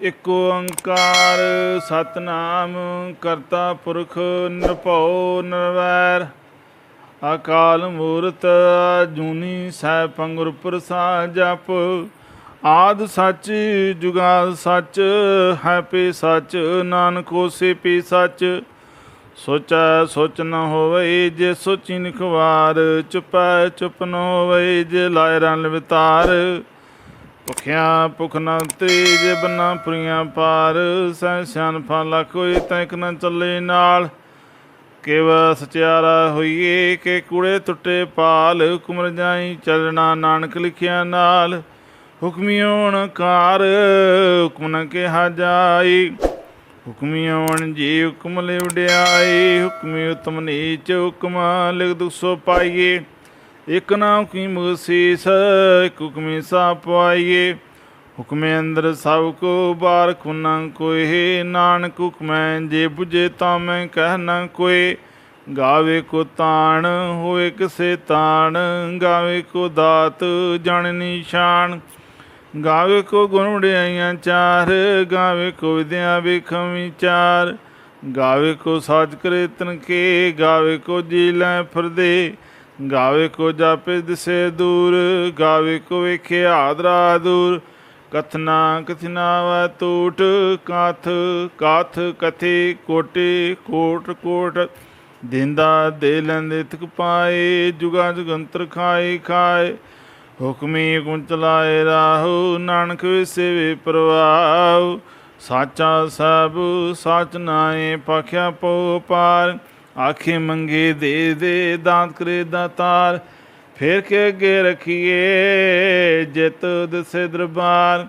ਇਕ ਓੰਕਾਰ ਸਤਨਾਮ, ਕਰਤਾ ਪੁਰਖ ਨਿਰਭਉ ਨਿਰਵੈਰ। ਅਕਾਲ ਮੂਰਤ ਜੂਨੀ ਸੈਭੰ ਗੁਰ ਪ੍ਰਸਾਦ ਜਪ। ਆਦ ਸੱਚ ਜੁਗਾਦ ਸੱਚ, ਹੈ ਪੀ ਸੱਚ, ਨਾਨਕ ਹੋਸੀ ਪੀ ਸੱਚ। ਸੋਚੈ ਸੋਚ ਨ ਹੋਵੇ ਜੇ ਸੋਚੀ ਨਿਖਵਾਰ, ਚੁਪੈ ਚੁਪ ਨ ਹੋਵੇ ਜੇ ਲਾਇ ਰਨ ਵਿਤਾਰ। ਭੁਖਿਆ ਭੁਖ ਨ ਤੇਜ ਬੰਨਾ ਪੁਰੀਆਂ ਪਾਰ ਸੈ ਸਿਆਨ ਫਾਲਾ ਕੋਈ ਤੈਕ ਨ ਚੱਲੇ ਨਾਲ। ਕਿਵ ਸਚਿਆਰਾ ਹੋਈਏ ਕੇ ਕੂੜੇ ਟੁੱਟੇ ਪਾਲ ਹੁਕਮ ਜਾਈ ਚੱਲਣਾ ਨਾਨਕ ਲਿਖਿਆ ਨਾਲ। ਹੁਕਮੀ ਹੋਣ ਕਾਰ, ਹੁਕਮ ਨ ਕਿਹਾ ਜਾਈ। ਹੁਕਮੀ ਹੁਕਮੀਓਣ ਜੀ ਹੁਕਮ ਲੈ ਉਡਿਆਈ ਹੁਕਮੀ ਉਤਮ ਨੀਚ ਹੁਕਮ ਲਿਖ ਦੁਖ ਪਾਈਏ। ਇਕ ਨਾਮ ਕੀ ਮੁਸੀਸ, ਇਕ ਸਾ ਪਾਈਏ ਹੁਕਮੇ ਅੰਦਰ ਸਭ ਕੋ ਬਾਰ ਖੁਨਾ ਕੋਏ, ਨਾਨਕ ਹੁਕਮੈ ਜੇ 부ਝੇ ਤਾਂ ਮੈਂ ਕਹਿ ਨਾ ਕੋਏ। ਗਾਵੇ ਕੋ ਤਾਣ, ਹੋਏ ਕਿਸੇ ਤਾਣ, ਗਾਵੇ ਕੋ ਦਾਤ ਜਣ ਨਿਸ਼ਾਨ। ਗਾਵੇ ਕੋ ਗੁਣ ਵਡਿਆਈਆਂ ਚਾਰ, ਗਾਵੇ ਕੋ ਵਿਦਿਆ ਵੇਖਮ ਵਿਚਾਰ। ਗਾਵੇ ਕੋ ਸਾਜ ਕਰੇ ਤਨ ਕੇ ਗਾਵੇ ਕੋ ਜੀ ਲੈ ਫਿਰਦੇ। ਗਾਵੇ ਕੋ ਜਾਪੇ ਦਿਸੇ ਦੂਰ, ਗਾਵੇ ਕੋ ਵੇਖੇ ਆਦਰਾ ਦੂਰ। ਕਥਨਾ ਕਥਨਾ ਵਾ ਟੂਟ ਕਾਥ ਕਾਥ ਕਥੇ ਕੋਟੇ ਕੋਟ ਕੋਟ। ਦਿੰਦਾ ਦੇ ਲੈਂਦੇ ਤਕ ਪਾਏ, ਜੁਗਾ ਜੁਗੰਤਰ ਖਾਏ ਖਾਏ। ਹੁਕਮੀ ਹੁਕਮ ਚਲਾਏ ਰਾਹੂ, ਨਾਨਕ ਵਿਸੇਵੇ ਪ੍ਰਵਾਹ। ਸਾਚਾ ਸਭ ਸਾਚ ਨਾਏ, ਪਖਿਆ ਪੋ ਪਾਰ। ਆਖੇ ਮੰਗੇ ਦੇ ਦੇ, ਦਾਤ ਕਰੇ ਦਾਤਾਰ ਫੇਰ ਕੇ ਅੱਗੇ ਰਖੀਏ ਜਿਤ ਦਸੇ ਦਰਬਾਰ।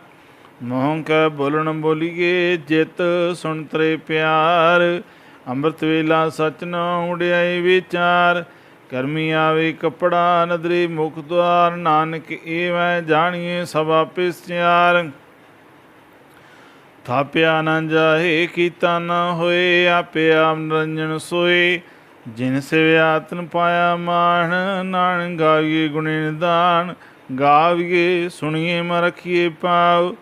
ਮੋਹੰ ਕੈ ਬੋਲਣ ਬੋਲੀਏ ਜਿਤ ਸੁਣ ਤਰੇ ਪਿਆਰ। ਅੰਮ੍ਰਿਤ ਵੇਲਾ ਸਚ ਨ ਉਡਿਆਈ ਵਿਚਾਰ। ਕਰਮੀ ਆਵੇ ਕਪੜਾ ਨਦਰੀ ਮੁਖ ਦੁਆਰ। ਨਾਨਕ ਏਵੈ ਜਾਣੀਏ ਸਭ ਆਪੇ ਸਿਆਰ ਥਾਪਿਆ ਨਾ ਜਾਹੇ ਕੀਤਾ ਨਾ ਹੋਏ, ਆਪੇ ਆਪ ਨਿਰੰਜਨ ਸੋਏ। ਜਿਨ ਸਿਵਿਆ ਤਨ ਪਾਇਆ ਮਾਣ ਨਾਨ ਗਾਵੀਏ ਗੁਣੇ ਨਿਦਾਨ, ਗਾਵੀਏ ਸੁਣੀਏ ਮ ਰਖੀਏ ਪਾਉ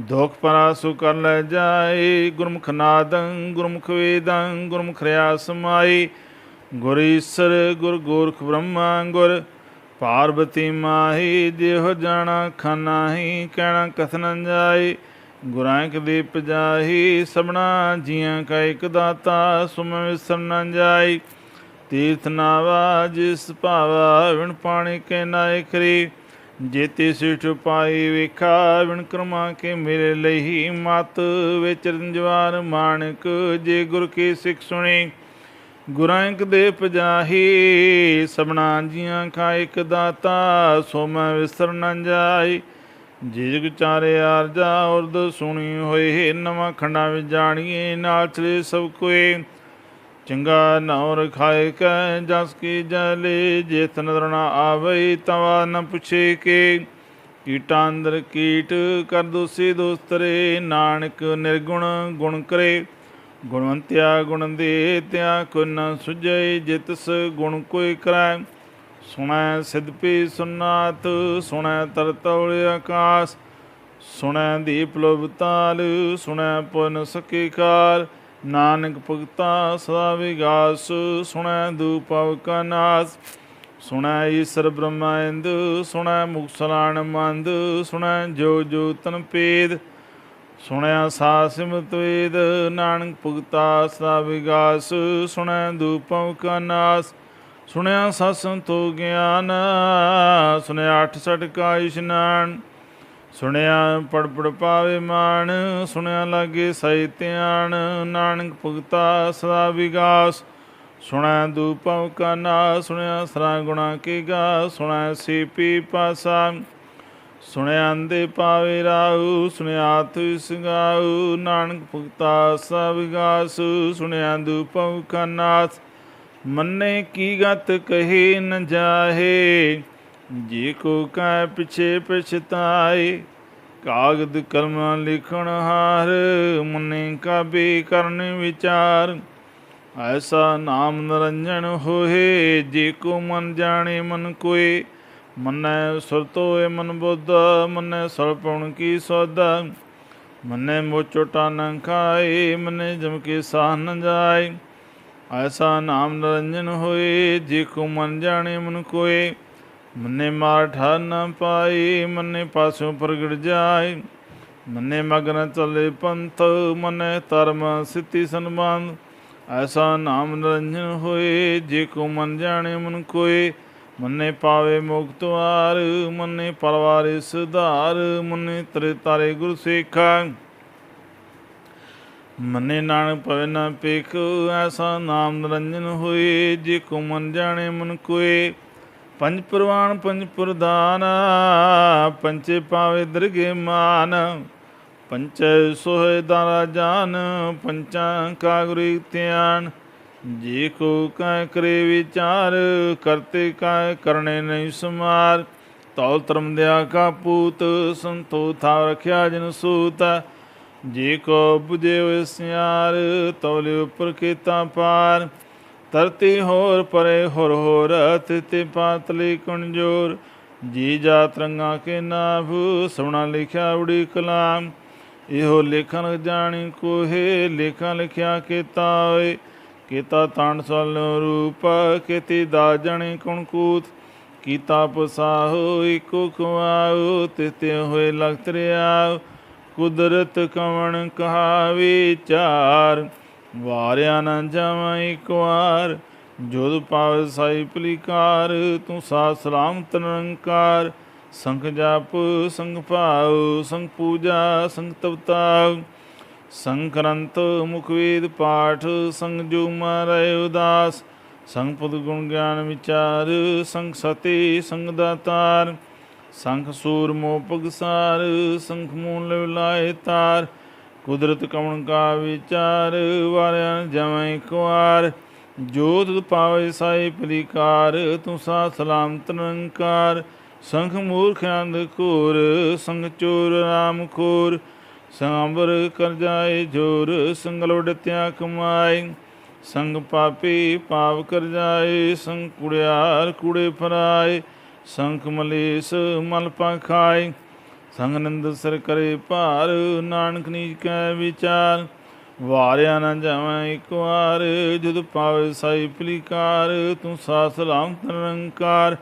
ਦੁਖ ਪਰਾਸੁ ਕਰ ਲੈ ਜਾਏ, ਗੁਰਮੁਖ ਨਾਦੰ, ਗੁਰਮੁਖ ਵੇਦੰ, ਗੁਰਮੁਖ ਰਿਆ ਸਮਾਈ ਗੁਰ ਈਸਰ, ਗੁਰ ਗੋਰਖ ਬ੍ਰਹਮਾ, ਗੁਰ ਪਾਰਬਤੀ ਮਾਹੀ ਦੇਹ ਜਾਣਾ ਖਾਨਾਹੀ ਕਹਿਣਾ ਕਥਨ ਜਾਏ। ਗੁਰਾਂ ਕੇ ਦੀਪ ਜਾਹੀ, ਸਭਨਾ ਜੀਆਂ ਕਾ ਇਕ ਦਾਤਾ, ਸੁਮ ਵਿਸਰ ਨ ਜਾਈ। ਤੀਰਥ ਨਾਵਾ, ਜਿਸ ਭਾਵਾ, ਵਿਣ ਪਾਣੀ ਕੇ ਨਾਇ ਕਰੀ ਜੇਤੀ ਸਿਠ ਪਾਈ ਵੇਖਾ, ਵਿਣ ਕਰਮਾ ਕੇ ਮੇਰੇ ਲਈ ਮਤ ਵਿੱਚ ਰੰਜਵਾਰ ਮਾਨਕ ਜੇ ਗੁਰ ਕੀ ਸਿੱਖ ਸੁਣੀ। ਗੁਰਾਂ ਦੇ ਪਜਾਹੀ ਸਭਨਾ ਜੀਆਂ ਕਾ ਇੱਕ ਦਾਤਾ ਸੋ ਮੈਂ ਵਿਸਰ ਨ ਜਾਈ। ਜਿਗ ਚਾਰੇ ਆਰਜਾ ਉਰਦ ਸੁਣੀ ਹੋਏ, ਨਵਾਂ ਖੰਡਾਂ ਵਿੱਚ ਜਾਣੀਏ, ਨਾਲ ਚਲੇ ਸਭ ਕੋਏ। ਚੰਗਾ ਨਾਉ ਰਖਾਏ ਕੈ, ਜਸ ਕੀ ਜਲੇ ਜੇਤ ਨਦਰ ਨਾ ਆਵੇ, ਤਵਾ ਨ ਪੁੱਛੇ ਕੇ। ਕੀਟਾਂ ਅੰਦਰ ਕੀਟ ਕਰ ਦੋਸੀ ਦੋਸਤਰੇ ਨਾਨਕ ਨਿਰਗੁਣ ਗੁਣ ਕਰੇ। ਗੁਣਵੰਤਿਆ ਗੁਣ ਦੇ, ਤਿਆ ਕੋ ਨ ਸੁਝੈ ਜਿਤਸ ਗੁਣ ਕੋਈ ਕਰੈ। ਸੁਣੈ ਸਿਧਪੀ ਸੁਨਾਤ ਸੁਣੈ ਤਰਤੌਲ ਆਕਾਸ, ਸੁਣੈ ਦੀਪ ਲੋਭ ਤਾਲ, ਸੁਣੈ ਪੁਨ ਸਕੇ ਕਾਲ ਨਾਨਕ ਭਗਤਾ ਸਦਾ ਵਿਗਾਸ, ਸੁਣੈ ਦੂਪਵ ਕਾ ਨਾਸ, ਸੁਣੈ ਈਸਰ ਬ੍ਰਹਮਾਇੰਦ ਸੁਣੈ ਮੁਕਸਲਾਣ ਮੰਦ, ਸੁਣੈ ਜੋ ਜੋ ਤਨ ਪੇਦ, ਸੁਣਿਆ ਸਾ ਸਿਮਤ ਨਾਨਕ ਭਗਤਾ ਸਦਾ ਵਿਗਾਸ, ਸੁਣੈ ਦੂਪਵ ਕਾ ਨਾਸ ਸੁਣਿਆ ਸਤ ਸੰਤੋ ਗਿਆਨ, ਸੁਣਿਆ ਅਠ ਸਠ ਕਾ ਇਸ਼ਨਾਨ, ਸੁਣਿਆ ਪੜ ਪੜ ਪਾਵੇ ਮਾਨ ਸੁਣਿਆ ਲਾਗੇ ਸਹਿ ਧਿਆਨ, ਨਾਨਕ ਭਗਤਾ ਸਦਾ ਵਿਗਾਸ ਸੁਣਿਆ ਦੂਪਵ ਕਾ ਨਾ ਸੁਣਿਆ ਸਰਾ ਗੁਣਾ ਕੀ ਗਾ ਸੁਣਿਆ ਸੀਪੀ ਪਾਸਾ, ਸੁਣਿਆ ਅੰਦੇ ਪਾਵੇ ਰਾਉ ਸੁਣਿਆ ਤੁ ਸੰਗਾਉ ਨਾਨਕ ਭਗਤਾ ਸਦਾ ਵਿਗਾਸ, ਸੁਣਿਆ ਦੂਪਵ ਕਾ ਨਾਸ ਮੰਨੇ ਕੀ ਗਤ ਕਹੇ ਨ ਜਾਹੇ? ਜੇ ਕੋ ਕੈ ਪਿਛੇ ਪਛਤਾਏ, ਕਾਗਦ ਕਲਮ ਲਿਖਣ ਹਾਰ, ਮਨੇ ਕਾਬੇ ਕਰਨ ਵਿਚਾਰ। ਐਸਾ ਨਾਮ ਨਰੰਜਨ ਹੋਏ ਜੇ ਕੋ ਮਨ ਜਾਣੇ ਮਨ ਕੋਏ। ਮਨੈ ਸੁਰਤੋਏ ਮਨ ਬੁੱਧ, ਮਨੈ ਸਰਪਣ ਕੀ ਸੋਦਾ ਮੰਨੇ ਮੋਚੋਟਾ ਨ ਖਾਏ, ਮੰਨੇ ਜਮ ਕੇ ਸਾਹ ਨ ਜਾਏ। ਐਸਾ ਨਾਮ ਨਿਰੰਜਨ ਹੋਏ, ਜੇ ਕੋ ਮਨ ਜਾਣੇ ਮਨ ਕੋਏ। ਮੰਨੇ ਮਾਰ ਠਾਰ ਨ ਪਾਏ, ਮੰਨੇ ਪਾਸੋਂ ਪ੍ਰਗਟ ਜਾਏ। ਮੰਨੇ ਮਗਨ ਚਲੇ ਪੰਥ, ਮੰਨੇ ਧਰਮ ਸਿੱਧੀ ਸਨਮਾਨ। ਐਸਾ ਨਾਮ ਨਿਰੰਜਨ ਹੋਏ, ਜੇ ਕੋ ਮਨ ਜਾਣੇ ਮਨ ਕੋਏ। ਮੰਨੇ ਪਾਵੇ ਮੁਕਤਵਾਰ ਮੰਨੇ ਪਰਵਾਰੇ ਸੁਧਾਰ ਮੰਨੇ ਤਰੇ ਤਾਰੇ ਗੁਰ ਸੇਖਾ। ਮੰਨੇ ਨਾਨਕ ਪਵੇ ਨਾ ਪੇਖ ਐਸਾ ਨਾਮ ਨਿਰੰਜਨ ਹੋਏ, ਜੇ ਕੋ ਮਨ ਜਾਣੇ ਮਨ ਕੋਏ। ਪੰਜ ਪ੍ਰਵਾਨ, ਪੰਜ ਪ੍ਰਦਾਨ ਪੰਚੇ ਪਾਵੇ ਦਰਗੇ ਮਾਨ। ਪੰਚ ਸੋਹੇ ਦਾਰਾ ਜਾਨ, ਪੰਚਾਂ ਕਾ ਧਿਆਨ। ਜੇ ਕੋ ਕੈ ਕਰੇ ਵਿਚਾਰ, ਕਰਤੇ ਕੈ ਕਰਨੇ ਨਹੀਂ ਸਮਾਰ। ਤੌਲ ਧਰਮ ਦਿਆ ਕਾ ਪੂਤ, ਸੰਤੋ ਥਾ ਰਖਿਆ ਜਨ ਸੂਤ। ਜੇ ਕੋ 부ਜੇ ਹੋਏ ਸਿਆਰ ਤੌਲੇ ਉਪਰ ਕੀਤਾ ਪਾਰ। ਧਰਤੀ ਹੋਰ ਪਰੇ ਹੋਰ ਹੋਰ ਤਿਤੇ ਪਾਤਲੀ ਕਣਜੋਰ ਜੀ ਜਾ ਤਰੰਗਾ ਕੇ ਨਾਭ ਸੋਣਾ ਲਿਖਿਆ ਉੜੀ ਕਲਾਮ। ਇਹੋ ਲੇਖਨ ਜਾਣੀ ਕੋਹੇ, ਲੇਖਾਂ ਲਿਖਿਆ ਕੀਤਾ ਓਏ ਕੀਤਾ ਤਾਣ ਸਲ ਰੂਪ, ਕੀਤੀ ਦਾ ਜਣੀ ਕੁਣ ਕੂਤ। ਕੀਤਾ ਪਸਾਹੋ ਇਕੋ ਖਵਾਓ ਤਿਤੇ ਹੋਏ ਲਖਤ ਰਿਆ ਕੁਦਰਤ ਕਵਣ ਕਹਾ ਵਿਚਾਰ ਵਾਰਿਆ ਨਾ ਜਾਵਾਂ ਇੱਕ ਵਾਰ। ਜੋਦ ਪਾਵੇ ਸਾਈ ਪਲੀਕਾਰ ਤੂੰ ਸਾ ਸਲਾਮਤ ਨਿਰੰਕਾਰ ਸੰਖ ਜਪ, ਸੰਗ ਭਾਉ, ਸੰਗ ਪੂਜਾ, ਸੰਗ ਤਵਤਾ ਸੰਕਰੰਤ ਮੁਖ ਵੇਦ ਪਾਠ, ਸੰਗ ਜੋ ਮਾਰੇ ਉਦਾਸ। ਸੰਗ ਪੁਦ ਗੁਣ ਗਿਆਨ ਵਿਚਾਰ, ਸੰਗ ਸਤੀ, ਸੰਗ ਦਾਤਾਰ। ਸੰਖ ਸੂਰ ਮੋ ਪਗਸਾਰ ਸੰਖ ਮੂਲ ਲਾਏ ਤਾਰ, ਕੁਦਰਤ ਕਵਣ ਕਾ ਵਿਚਾਰ, ਵਾਰਿਆ ਜਮੈ ਇੱਕ ਜੋਤ ਪਾਵੇ ਸਾਈ ਪ੍ਰੀਕਾਰ ਤੂੰ ਸਾ ਸਲਾਮਤ ਨਿਰੰਕਾਰ। ਸੰਖ ਮੂਰਖ ਅੰਧ ਘੋਰ, ਸੰਗ ਚੋਰ ਰਾਮ ਖੋਰ। ਸਾਂਬਰ ਕਰ ਜਾਏ ਜੋਰ ਸੰਗਲ ਵਡਤਿਆ ਕਮਾਈ ਸੰਗ ਪਾਪੀ ਪਾਪ ਕਰ ਜਾਏ, ਸੰਗ ਕੁੜਿਆਰ ਕੁੜੇ ਫਰਾਏ। ਸੰਖ ਮਲੇਸ ਮਲ ਪਾ ਖਾਏ ਸੰਗ ਨੰਦ ਸਰ ਕਰੇ ਭਾਰ, ਨਾਨਕ ਨੀਜ ਕੈ ਵਿਚਾਰ, ਵਾਰਿਆ ਨਾ ਜਾਵਾਂ ਇੱਕ ਵਾਰ ਜਦ ਪਾਵੇ ਸਾਈ ਪਲੀਕਾਰ ਤੂੰ ਸਾ ਸਲਾਮਤ ਨਿਰੰਕਾਰ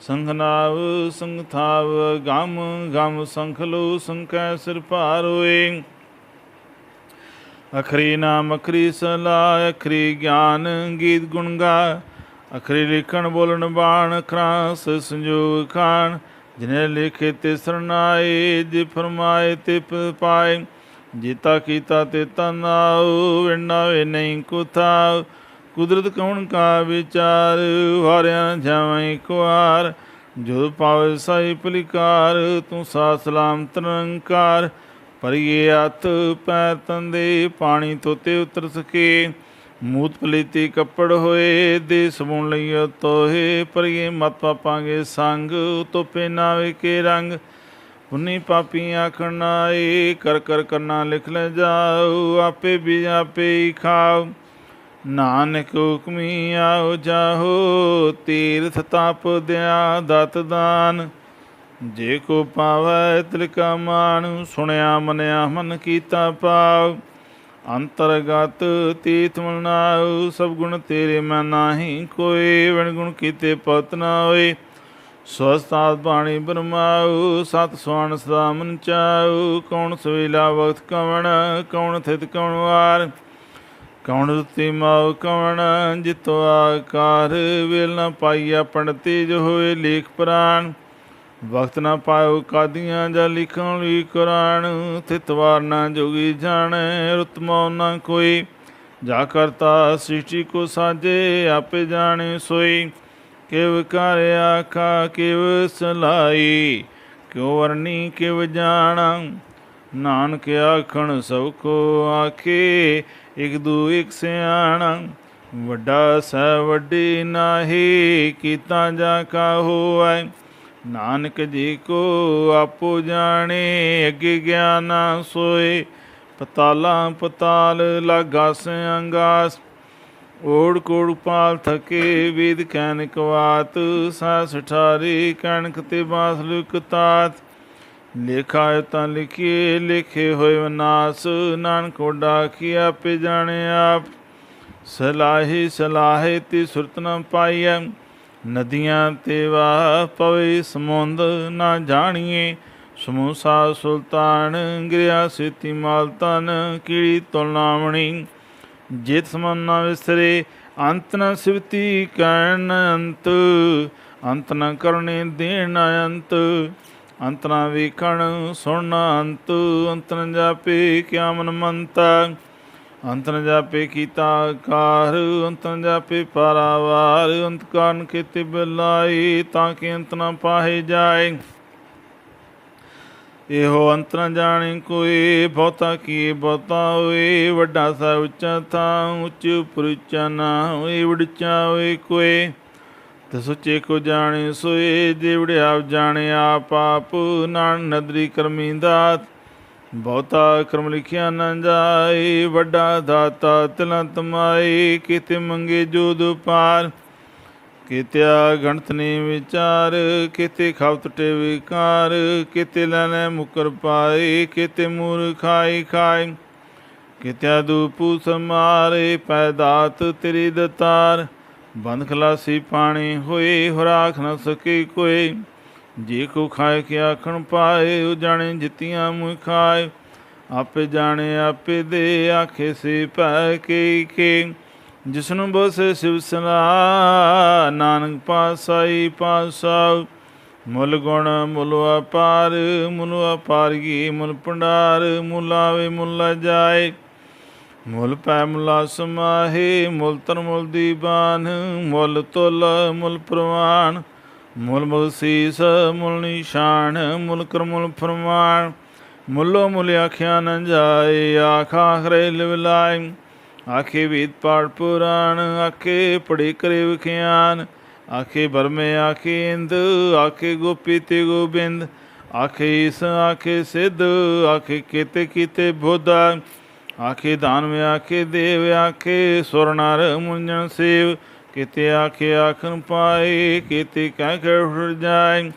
ਸੰਘ ਨਾਵ ਸੰਘ ਥਾਵ, ਗਮ ਗਮ ਸੰਖ ਲੋ ਸੰਕੈ ਸਿਰ ਭਾਰ ਹੋਏ। ਅਖਰੀ ਨਾਮ ਅਖਰੀ ਸਲਾ ਅਖਰੀ ਗਿਆਨ ਗੀਤ ਗੁਣ ਗਾ ਅਖਰੀ ਲਿਖਣ ਬੋਲਣ ਬਾਣ, ਖਰਾਸ ਸੰਜੋਗ ਖਾਨ ਜਿਨੇ ਲਿਖੇ ਤੇ ਸਰਨਾਏ, ਜਿ ਫਰਮਾਏ ਤੇ ਪਾਏ। ਜੀਤਾ ਕੀਤਾ ਤੇ ਤਨਾਉ ਵਿਣਾਵੇ ਨਹੀਂ ਕੁਥਾ ਕੁਦਰਤ ਕੌਣ ਕਾ ਵਿਚਾਰ, ਵਾਰਿਆ ਜਾਵਾਂ ਕੁਆਰ ਵਾਰ ਜੋ ਪਾਵੇ ਸਾਈ ਪਲਿਕਾਰ, ਤੂੰ ਸਾ ਸਲਾਮ ਨਿਰੰਕਾਰ। ਪਰਿਏ ਹੱਥ, ਪੈਰ ਤੰਦੇ, ਪਾਣੀ ਤੋਤੇ ਉਤਰ ਸਕੇ। ਮੂਤ ਪਲੀਤੀ ਕੱਪੜ ਹੋਏ ਦੇ ਸਬੂਣ ਲਈਓ ਤੋਹੇ, ਪਰਿਏ ਮਤ ਪਾਪਾਂਗੇ ਸੰਗ, ਤੋਪੇ ਨਾ ਕੇ ਰੰਗ। ਪੁੰਨੀ ਪਾਪੀ ਆਖਣਾ ਏ ਕਰ ਕਰ ਕਰਨਾ ਲਿਖ ਲੈ ਜਾਓ, ਆਪੇ ਵੀ ਆਪੇ ਹੀ ਖਾਓ। ਨਾਨਕ ਹੁਕਮੀ ਆਓ ਜਾਹੋ, ਤੀਰਥ ਤਪ ਦਿਆ ਦਤ ਦਾਨ। ਜੇ ਕੋ ਪਾਵੈ ਤਿਲਕਾ ਮਾਨ ਸੁਣਿਆ ਮਨਿਆ ਮਨ ਕੀਤਾ ਪਾਵ ਅੰਤਰਗਤ ਤੀਤ ਮਨਾਉ ਸਭ ਗੁਣ ਤੇਰੇ ਮੈਂ ਨਾਹੀ ਕੋਈ ਵਣ ਗੁਣ ਕੀਤੇ ਪਤ ਨਾ ਹੋਏ। ਸਵਸਤਾਤ ਬਾਣੀ ਬਰਮਾਉ, ਸਤ ਸਵਣ ਸਦਾ ਮਨ ਚਾਉ। ਕੌਣ ਸਵੇਲਾ ਵਖਤ ਕਵਣ, ਕੌਣ ਥਿਤ ਕੌਣ ਵਾਰ। ਕੌਣ ਰੁਤੀ ਮਾਉ ਕਵਣ, ਜਿਤੋ ਆਕਾਰ, ਵੇਲ ਨਾ ਪਾਈਆ ਪੰਡਤੀ ਜੋ ਹੋਏ ਲੇਖ ਪ੍ਰਾਨ। ਵਕਤ ਨਾ ਪਾਇਓ ਕਾਦੀਆਂ ਜਾਂ ਲਿਖਣ ਲਈ ਕੁਰਾਨ ਥਿਤਵਾਰ ਨਾ ਜੋਗੀ ਜਾਣੈ ਰਤਮੋ ਨਾ ਕੋਈ। ਜਾ ਕਰਤਾ ਸ੍ਰਿਸ਼ਟੀ ਕੋ ਸਾਜੇ ਆਪੇ ਜਾਣੇ ਸੋਈ। ਕਿਵ ਕਰ ਆਖਾ, ਕਿਵ ਸਲਾਈ, ਕਿਉ ਵਰਨੀ ਕਿਵ ਜਾਣਾ। ਨਾਨਕ ਆਖਣ, ਸਭ ਕੋ ਆਖੇ, ਇਕ ਦੂ ਇਕ ਸਿਆਣਾ। ਵੱਡਾ ਸੈ ਵੱਡੀ ਨਾਹੀ, ਕੀਤਾ ਜਾ ਕਾ ਹੋਐ ਨਾਨਕ ਜੀ ਕੋ ਆਪੋ ਜਾਣੇ, ਅੱਗੇ ਗਿਆਨਾ ਸੋਏ। ਪਤਾਲਾ ਪਤਾਲ ਲਾਗਾ ਸੰਗਾਸ ਓੜ ਕੋੜ ਪਾਲ ਥਕੇ, ਵਿਦ ਕੈਨਿਕ ਵਾਤ ਸਾਸ ਠਾਰੀ ਕਣਕ ਤੇ ਬਾਸ ਲੁਕ ਤਾਤ ਲੇਖਾ ਤਾਂ ਲਿਖੀਏ, ਲਿਖੇ ਹੋਏ ਵਿਨਾਸ਼ ਨਾਨਕ ਓਡਾ ਕੀ ਆਪੇ ਜਾਣੇ ਆਪ। ਸਲਾਹੀ ਸਲਾਹੇ ਤੇ ਸੁਰਤ ਨ ਪਾਈਐ। ਨਦੀਆਂ ਤੇ ਵਾਹ ਪਵੇ ਸਮੁੰਦ ਨਾ ਜਾਣੀਏ। ਸਮੂਸਾ ਸੁਲਤਾਨ ਗਿਰਿਆ ਸੇਤੀ ਮਾਲਤਨ ਕੀੜੀ ਤੁਲਨਾਵਣੀ ਜਿਤ ਸਮਨ ਨਾ ਵਿਸਰੇ, ਅੰਤ ਨ ਸਿਵਤੀ ਕਹਿਣ ਅੰਤ। ਅੰਤ ਨ ਕਰਨੇ ਦੇਣ ਅੰਤ। ਅੰਤ ਨ ਵੇਖਣ ਸੁਣ ਅੰਤ। ਅੰਤ ਨ ਜਾਪੇ ਕਿਆ ਮਨ ਮੰਤਾ ਅੰਤ ਨ ਜਾਪੇ ਕੀਤਾ ਕਾਰ ਅੰਤ ਨ ਜਾਪੇ ਪਾਰਾਵਾਰ, ਅੰਤ ਕਾਰਨ ਕੀਤੇ ਬਿਲਾਈ ਤਾਂ ਕਿ ਅੰਤ ਨ ਪਾਹੇ ਜਾਏ। ਇਹੋ ਅੰਤ ਨ ਜਾਣੇ ਕੋਈ ਬਹੁਤਾ ਕੀ ਬਹੁਤਾ ਹੋਏ, ਵੱਡਾ ਸਾ ਉੱਚਾ ਥਾਂ, ਉੱਚ ਉਪਰ ਉੱਚਾ ਨਾ ਹੋਏ ਵਿੜਚਾ ਹੋਏ ਕੋਈ ਤੇ ਸੁੱਚੇ ਕੋ ਜਾਣੇ ਸੋਏ ਜਿਵੜਿਆ ਆਪ ਜਾਣੇ ਆਪ ਆਪ ਨਾਨ ਨਦਰੀ ਕਰਮੀ ਬਹੁਤਾ ਕਰਮ ਲਿਖਿਆ ਨਾ ਜਾਏ, ਵੱਡਾ ਦਾਤਾ ਤਿਲਾਂ ਮਾਏ, ਕਿਤੇ ਮੰਗੇ ਜੋਦ ਪਾਰ। ਕਿਤਿਆ ਗਣਤ ਨੇ ਵਿਚਾਰ, ਕਿਤੇ ਖਵਤ ਟੇ ਵਿਕਾਰ, ਕਿਤੇ ਲੈਣੇ ਮੁਕਰ ਪਾਏ, ਕਿਤੇ ਮੂਰ ਖਾਈ ਖਾਈ ਕਿਤਿਆ ਦੂਪੂ ਸਮਾਰੇ, ਪੈਦਾਤ ਤੇਰੀ ਦਤਾਰ। ਬੰਦ ਖਲਾਸੀ ਪਾਣੀ ਹੋਏ, ਹੁਰਾਖ ਨ ਸਕੇ ਕੋਈ। ਜੇ ਕੋ ਖਾਏ ਕਿ ਆਖਣ ਪਾਏ, ਉਹ ਜਾਣੇ ਜਿਤੀਆਂ ਮੁਖ ਖਾਏ। ਆਪੇ ਜਾਣੇ, ਆਪੇ ਦੇ ਆਖੇ ਸੇ ਪੈ ਕੇ ਕੇ। ਜਿਸਨੂੰ ਬਸੇ ਸਿਵ ਸਲਾ ਨਾਨਕ ਪਾਸਾਈ ਪਾਸਾ ਮੁੱਲ ਗੁਣ, ਮੁੱਲ ਅਪਾਰ ਮੁੱਲ ਅਪਾਰਗੀ ਮੁੱਲ ਭੰਡਾਰ, ਮੁੱਲ ਆਵੇ, ਮੁੱਲ ਜਾਏ। ਮੁੱਲ ਪੈ, ਮੁਲਾ ਸਮਾਹੇ ਮੁੱਲ ਤਨ ਮੁੱਲ ਦੀਬਾਨ ਮੁੱਲ ਤੁਲ, ਮੁੱਲ ਪ੍ਰਵਾਨ। ਮੁਲ ਮੁੱਲ ਸੀਸ ਨਿਸ਼ਾਨ, ਮੁੱਲ ਕਰ ਮੁੱਲ ਫਰਮਾਨ, ਮੁੱਲੋ ਮੁੱਲ ਆਖਿਆ ਨ ਜਾਏ, ਆਖਾ ਖਰੇ ਲਿਵਲਾਈ ਆਖੇ ਵੇਦ ਪਾਠ ਪੁਰਾਣ, ਆਖੇ ਪੜੇ ਕਰੇ ਵਿਖਿਆਨ, ਆਖੇ ਬਰਮੇ ਆਖੇ ਇੰਦ, ਆਖੇ ਗੋਪੀ ਤੇ ਗੋਬਿੰਦ, ਆਖੇ ਇਸ ਆਖੇ ਸਿੱਧ, ਆਖੇ ਕੀਤੇ ਕੀਤੇ ਬੋਧਾ, ਆਖੇ ਦਾਨਵ, ਆਖੇ ਦੇਵ, ਆਖੇ ਸੁਰਨਰ ਮੁੰਜਨ ਸੇਵ ਕਿਤੇ ਆਖੇ ਆਖਣ ਪਾਏ, ਕਿਤੇ ਕਹਿ ਕੇ ਉੜ ਜਾਏ।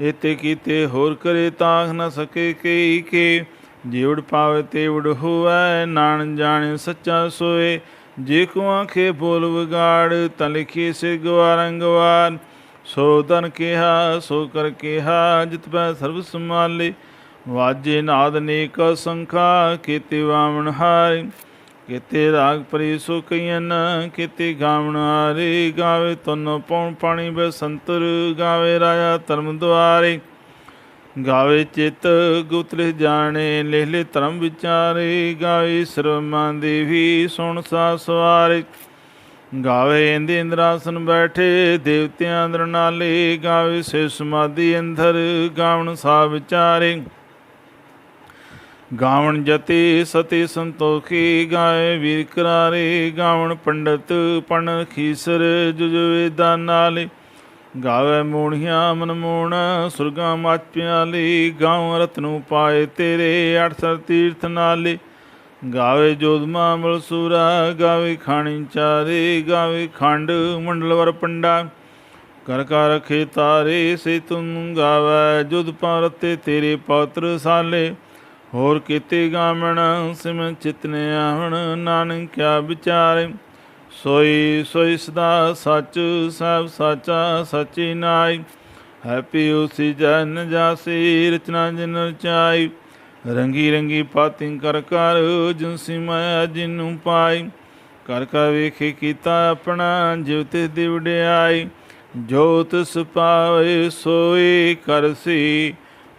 ਇਤੇ ਕੀਤੇ ਹੋਰ ਕਰੇ ਤਾਖ ਨ ਸਕੇ ਕਈ ਕੇ। ਜਿਵੜ ਪਾਵੇ ਤੇ ਉੜ ਹੋਵੈ ਨਾਨ ਜਾਣੇ ਸੱਚਾ ਸੋਏ। ਜੇ ਕੋ ਆਖੇ ਬੋਲ ਵਿਗਾੜ, ਤਾਂ ਲਿਖੀ ਸੇ ਗਵਾਰੰਗਵਾਰ ਸੋ ਤਨ ਕਿਹਾ, ਸੋ ਕਰ ਕਿਹਾ, ਜਿਤ ਪੈ ਸਰਬ ਸਮਾਲੇ ਵਾਜੇ ਨਾਦ ਨੇਕ ਸੰਖਾ, ਕੀਤੇ ਵਾਵਣ ਹਾਰੇ। ਕਿਤੇ ਰਾਗ ਪਰੀ ਸੋ ਕਈਨ ਕੀਤੇ ਗਾਵਣ ਹਾਰੇ, ਗਾਵੇ ਤਨ ਪਉਣ ਪਾਣੀ ਬਸੰਤਰ ਗਾਵੇ ਰਾਜਾ ਧਰਮ ਦੁਆਰੇ। ਗਾਵੇ ਚਿਤ ਗੁਤਲੇ ਜਾਣੇ, ਲਿਖ ਲੈ ਧਰਮ ਵਿਚਾਰੇ, ਗਾਵੇ ਸਰਮਾਂ ਦੇਵੀ ਸੁਣ ਸਾ ਸਵਾਰੇ। ਗਾਵੇ ਇੰਦੇ ਇੰਦਰਾਸਨ ਬੈਠੇ, ਦੇਵਤਿਆਂ ਅੰਦਰ ਨਾਲੇ, ਗਾਵੇ ਸੇ ਸਮਾਧੀ ਅੰਦਰ, ਗਾਵਣ ਸਾ ਵਿਚਾਰੇ। ਗਾਵਣ ਜਤੀ ਸਤੀ ਸੰਤੋਖੀ ਗਾਏ ਵੀਰ ਕਰਾਰੇ, ਗਾਵਣ ਪੰਡਤ ਪਣ ਖੀਸਰ ਜੁਜ ਵੇਦਾਂ ਨਾਲੇ। ਗਾਵੇ ਮੂਣੀਆਂ ਮਨ ਮੂਣ ਸੁਰਗਾ ਮਚ ਪਿਆਲੀ। ਗਾਉ ਰਤਨੂ ਪਾਏ ਤੇਰੇ ਅਠਸਰ ਤੀਰਥ ਨਾਲੇ। ਗਾਵੇ ਜੋਧਮਾ ਮਲਸੂਰਾ ਗਾਵੇ ਖਾਣੀ ਚਾਰੇ, ਗਾਵੇ ਖੰਡ ਮੰਡਲਵਰ ਪੰਡਾ। ਕਰ ਕਰ ਰਖੇ ਤਾਰੇ ਸੇ ਤੁਮ ਗਾਵੇ ਜੁਧ ਪਾਰਤੇ ਤੇਰੇ ਪਵਤਰ ਸਾਲੇ। ਹੋਰ ਕੀਤੇ ਗਾਮਣ ਸਿਮ ਚਿਤਨੇ ਆਵਣ ਨਾਨਕਿਆ ਵਿਚਾਰੇ। ਸੋਈ ਸੋਈ ਸਦਾ ਸੱਚ, ਸਭ ਸਾਚਾ, ਸਚੀ ਨਾਈ। ਹੈਪੀ ਉਸੀ ਜਨ ਜਾਸੀ, ਰਚਨਾ ਜਨ ਰਚਾਈ। ਰੰਗੀ ਰੰਗੀ ਪਾਤਿੰ ਕਰ ਕਰ ਜਿਨਸੀ ਮਾਇਆ ਜਿਨੂੰ ਪਾਈ। ਕਰ ਕਰ ਵੇਖੇ ਕੀਤਾ ਆਪਣਾ ਜਿਵ ਤੇ ਦੀ ਵਡਿਆਈ ਜੋ ਤਿਸ ਪਾਵੇ ਸੋਈ ਕਰਸੀ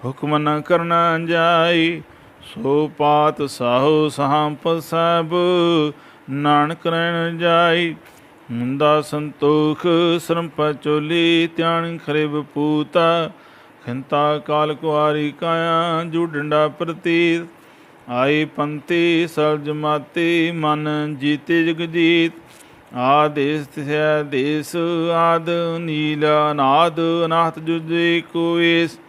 ਹੁਕਮ ਨ ਕਰਨਾ ਜਾਈ। ਸੋ ਪਾਤ ਸਾਹੋ ਸਾਂਪ ਸਭ ਨਾਨਕ ਰਹਿਣ ਜਾਈ। ਮੁੰਦਾ ਸੰਤੋਖ ਸਰਮ ਚੋਲੀ, ਧਿਆਨ ਖਰੇ ਬਪੂਤਾ ਖੰਤਾ ਕਾਲ ਕੁਆਰੀ ਕਾਇਆ ਜੂ ਡੰਡਾ ਪ੍ਰਤੀਤ। ਆਈ ਪੰਤੀ ਸਲਜ ਮਾਤੀ, ਮਨ ਜੀਤੇ ਜਗਜੀਤ ਆਦੇਸ ਤਿਸੈ ਦੇਸ, ਆਦ ਨੀਲ ਨਾਦ ਅਨਾਥ ਜੁਜੇ ਕੋਇਸ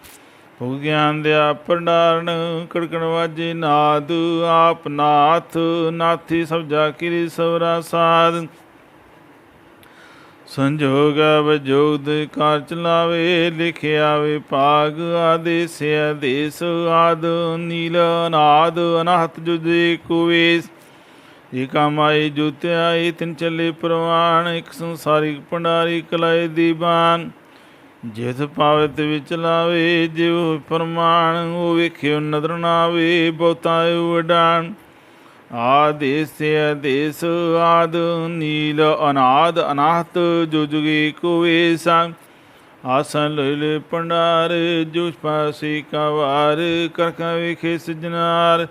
ਹੋ ਗਿਆਨ ਦਿਆ ਭੰਡਾਰਨ, ਕੜਕਣ ਵਾਜੇ ਨਾਦ, ਆਪ ਨਾਥ, ਨਾਥੀ ਸਭ ਜਾ ਕਿਰੀ ਸਵਰਾ ਸਾਧ। ਸੰਜੋਗ ਵਜੋਗ ਦੇ ਕਾਰ ਚਲਾਵੇ, ਲਿਖਿਆ ਵਿਭਾਗ ਆਦੇਸ ਆਦੇਸ, ਆਦ ਨੀਲ ਅਨਾਦ, ਅਨਹਤ ਜੁਦੇ ਕੁਵੇਸ। ਏਕਾ ਮਾਈ ਜੁਤਿਆਈ ਤਿਨ ਚੱਲੇ ਪ੍ਰਵਾਨ, ਇੱਕ ਸੰਸਾਰਿਕ ਭੰਡਾਰੀ ਕਲਾਏ ਦੀਵਾਨ ਜਿਤ ਪਾਵਤ ਵਿਚ ਲਾਵੇ, ਜਿਉ ਪ੍ਰਮਾਣ, ਉਹ ਵੇਖਿਓ ਨਦਰ ਨਾਵੇ, ਬਹੁਤਾ ਉਡਾਨ ਆਦੇਸ ਆਦੇਸ, ਆਦ, ਨੀਲ, ਅਨਾਦ, ਅਨਾਹਤ ਜੁਜੁਗੀ ਕੋਵੇਸਾ ਆਸਨ ਲੋਇਲੇ ਪੰਡਾਰ ਜੁਸ ਪਾਸੀ ਕਵਾਰ ਕਰਖ ਵਿਖੇ ਵੇਖੇ ਸਜਨਾਰ।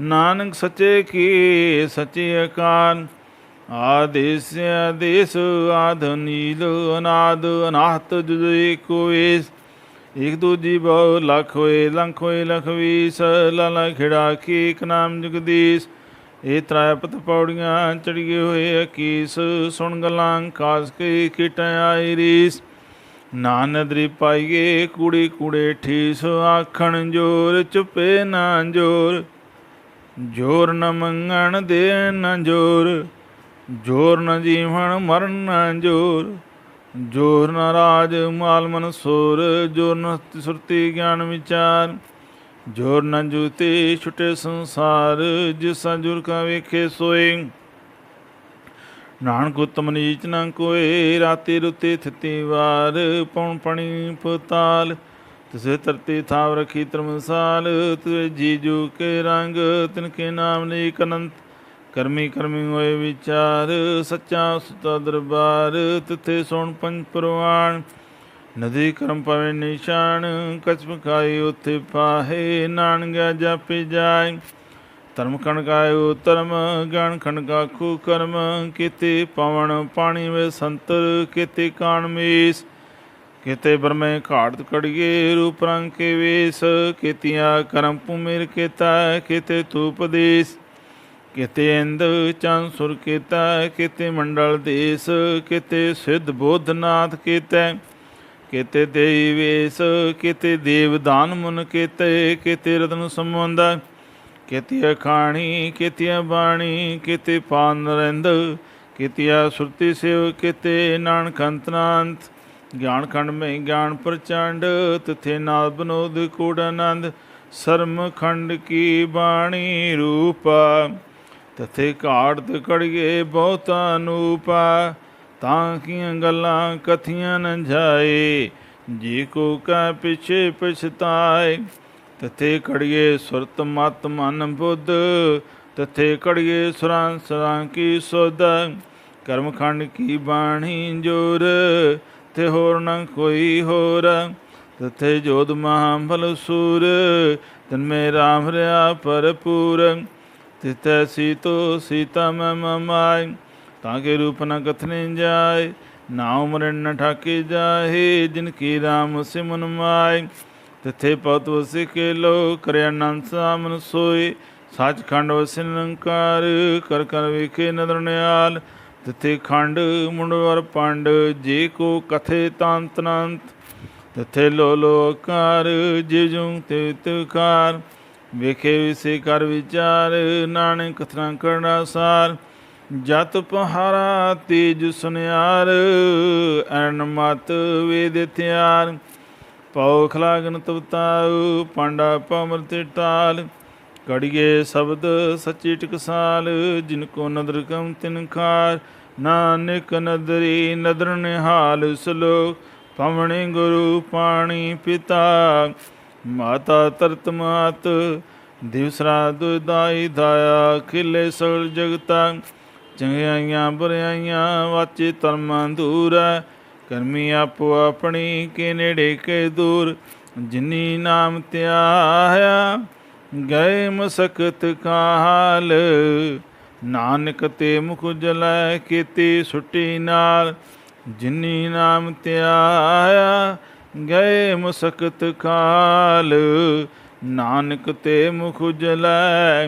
ਨਾਨਕ ਸੱਚੇ ਕੀ, ਸੱਚੇ ਅਕਾਲ। ਅਕਾਨ ਆਦੇਸ ਆਦੇਸ ਆਦ ਨੀਲ ਅਨਾਦ ਅਨਾਹਤ ਜੁਜੁਗੀ ਕੋਵੇਸ ਇਕ ਦੂਜੀ ਬਹੁ ਲੱਖ ਹੋਏ, ਲੰਖ ਹੋਏ, ਲਖ ਵੀਸ। ਲਾਲਾ ਖਿੜਾ ਕੀ ਇੱਕ ਨਾਮ ਜਗਦੀਸ਼। ਇਹ ਤ੍ਰੈਪਤ ਪੌੜੀਆਂ ਚੜੀਏ ਹੋਏ ਅਕੀਸ। ਸੁਣ ਗਲਾਂ ਕਾਸ ਕੇ ਕਿਟ ਆਈ ਰੀਸ। ਨਾਨਦਰੀ ਪਾਈਏ ਕੂੜੀ ਕੂੜੇ ਠੀਸ। ਆਖਣ ਜੋਰ ਚੁਪੇ ਨਾ ਜੋਰ। ਜੋਰ ਨ ਮੰਗਣ ਦੇ ਨ ਜੋਰ। ਜੋਰ ਨ ਜੀਵਨ ਮਰਨ ਨ ਜੋਰ ਜੋਰ ਨ ਰਾਜ ਮਾਲ ਮਨ ਸੋਰ, ਜੋਰ ਨ ਸੁਰਤੀ ਗਿਆਨ ਵਿਚਾਰ, ਜੋਰ ਨ ਜੂਤੇ ਛੁਟੇ ਸੰਸਾਰ, ਜਿਸ ਜੁਰ ਕਾ ਵੇਖੇ ਸੋਏ। ਨਾਨਕ ਉਤਮ ਨੀਚ ਨ ਕੋਏ, ਰਾਤੇ ਰੁਤੇ ਥਿਤੀ ਵਾਰ, ਪਉਣ ਪਣੀ ਪਤਾਲ ਤਿਸੇ ਤਰਤੀ ਥਾਵ ਰਖੀ ਤਰਮਸਾਲ ਤਿਵੇ ਜੀਜੂ ਕੇ ਰੰਗ, ਤਿਨ ਕੇ ਨਾਮ ਨੇਕ ਅਨੰਤ ਕਰਮੀ ਕਰਮੀ ਹੋਏ ਵਿਚਾਰ, ਸੱਚਾ ਸੁਤਾ ਦਰਬਾਰ, ਤਿਥੇ ਸੋਣ ਪੰਜ ਪ੍ਰਵਾਨ ਨਦੀ ਕਰਮ ਪਵੇ ਨਿਸ਼ਾਨ ਕਛਮ ਖਾਈ ਉਥੇ ਪਾਹੇ ਨਾਨਗਾ ਜਾਪੇ ਜਾਏ। ਧਰਮ ਕਣਕਾਇਓ ਧਰਮ ਗਣ ਖਣਕਾ ਖੂ ਕਰਮ, ਕੀਤੇ ਪਵਨ ਪਾਣੀ ਵੇ ਸੰਤਰ, ਕੀਤੇ ਕਾਣ ਮੀਸ। ਕੀਤੇ ਬਰਮੇ ਘਾਟ ਕੜੀਏ ਰੂਪ ਰੰਗ ਕੇ ਵੇਸ, ਕੀਤੀਆਂ ਕਰਮ ਭੂਮਿਰ ਕੀਤਾ ਕੀਤੇ ਤੂਪਦੇਸ ਕਿਤੇ ਇੰਦ ਚੰ ਸੁਰ ਕੀਤਾ, ਕਿਤੇ ਮੰਡਲ ਦੇਸ, ਕਿਤੇ ਸਿੱਧ ਬੋਧਨਾਥ ਕੀਤੇ, ਕਿਤੇ ਦੇਈ ਵੇਸ, ਕੀਤੇ ਦੇਵ ਮੁਨ ਕੀਤੇ, ਕਿਤੇ ਰਤਨ ਸੰਬੰਧ, ਕੀਤੇ ਖਾਣੀ ਕੀਤੇ ਬਾਣੀ, ਕਿਤੇ ਪਾਨ ਨਰਿੰਦ, ਕੀਤੇ ਸੁਰਤੀ ਸਿਵ, ਕਿਤੇ ਨਾਨਕ ਅੰਤਨਾੰਤ ਗਿਆਨ ਖੰਡ ਮੈਂ ਗਿਆਨ ਪ੍ਰਚੰਡ, ਤਿਥੇ ਨਾਲ ਬਨੋਦ ਕੋੜ ਆਨੰਦ, ਸਰਮ ਖੰਡ ਕੀ ਬਾਣੀ ਰੂਪਾ। ਤਥੇ ਘਾੜਤ ਕੜੀਏ ਬਹੁਤਾ ਅਨੂਪਾ ਤਾਂ ਕੀਆਂ ਗੱਲਾਂ ਕਥੀਆਂ ਨ ਜਾਏ। ਜੀ ਕੋ ਕਾ ਪਿਛੇ ਪਛਤਾਏ, ਤਥੇ ਕੜੀਏ ਸੁਰਤ ਮਤ ਮਨ ਬੁੱਧ। ਤਥੇ ਕੜੀਏ ਸੁਰਾਂ ਸਰਾਂ ਕੀ ਸੁਧ। ਕਰਮਖੰਡ ਕੀ ਬਾਣੀ ਜੋਰ, ਤੇ ਹੋਰ ਨ ਕੋਈ ਹੋਰ। ਤਥੇ ਜੋਦ ਮਹਾਂਬਲ ਸੂਰ, ਤਨ ਮੇ ਰਾਮ ਰਿਆ ਭਰਪੂਰ। ਤਿਤੈ ਸੀਤੋ ਸੀਤਾ ਮੈਂ ਮਮਾਈ ਤਾਂ ਕੇ ਰੂਪ ਨ ਕਥਨੇ ਜਾਏ ਨਾ ਮਰਨ ਨ ਠਾਕੇ ਜਾਹੇ, ਜਿਨ ਕੀ ਰਾਮ ਸਿਮਨ ਮਾਈ ਤਿਥੇ ਪਤ ਵਸਿ ਕੇ ਲੋ ਕਰਿ ਅਨੰਦ ਸਾਮਨ ਸੋਏ, ਸੱਚਖੰਡ ਵਸਿ ਨਿਰੰਕਾਰ, ਕਰ ਕਰ ਵੇਖੇ ਨਦਰ ਨਿਆਲ ਤਿਥੇ ਖੰਡ ਮੁੰਡਵਰ ਪੰਡ, ਜੇ ਕੋ ਕਥੇ ਤੰਤ ਨੰਤ ਤਿਥੇ ਲੋ ਲੋਕਾਰ ਜਿ ਜੁੰ ਤੇ ਤੁਕਾਰ ਵੇਖੇ ਵਿਸੇ ਕਰ ਵਿਚਾਰ, ਨਾਨਕ ਕਥਨਾ ਕਰਨਾ ਸਾਰ ਜਤ ਪਹਾਰਾ ਤੇਜ ਸੁਨਿਆਰ, ਐਨ ਮਤ ਵੇਦ ਥਿਆਰ ਪਉ ਖਲਾਗਨ ਤਵਤਾਉ, ਪਾਂਡਾ ਪਮਰਤ ਟਾਲ ਕੜੀਏ ਸ਼ਬਦ ਸੱਚੀ ਟਕਸਾਲ, ਜਿਨ ਕੋ ਨਦਰ ਕਮ ਤਿਨ ਖਾਰ, ਨਾਨਕ ਨਦਰੀ ਨਦਰ ਨਿਹਾਲ ਸਲੋਕ ਪਵਣੇ ਗੁਰੂ ਪਾਣੀ ਪਿਤਾ। ਮਾਤਾ ਤਰਤ ਮਾਤ, ਦਿਵਸਰਾ ਦੁਦਾਈ ਦਾਇਆ ਖਿਲੇ ਸਗਲ ਜਗਤਾ, ਚੰਗਿਆਈਆਂ ਬੁਰਾਈਆਂ ਵਾਚੇ ਧਰਮਾਂ ਦੂਰ ਕਰਮੀ ਆਪੋ ਆਪਣੀ ਕੇ ਨੇੜੇ ਕੇ ਦੂਰ, ਜਿਨੀ ਨਾਮ ਧਿਆਇਆ, ਗਏ ਮਸਕਤ ਕਾਲ। ਨਾਨਕ ਤੇ ਮੁਖ ਜਲੈ ਕੀਤੀ ਸੁਟੀ ਨਾਲ, ਜਿਨੀ ਨਾਮ ਧਿਆਇਆ ਗਏ ਮੁਸਕਤ ਕਾਲ ਨਾਨਕ ਤੇ ਮੁਖ ਜਲੈ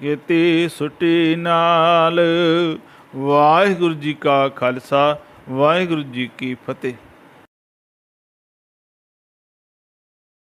ਕੀਤੀ ਸੁਟੀ ਨਾਲ। ਵਾਹਿਗੁਰੂ ਜੀ ਕਾ ਖਾਲਸਾ, ਵਾਹਿਗੁਰੂ ਜੀ ਕੀ ਫਤਿਹ।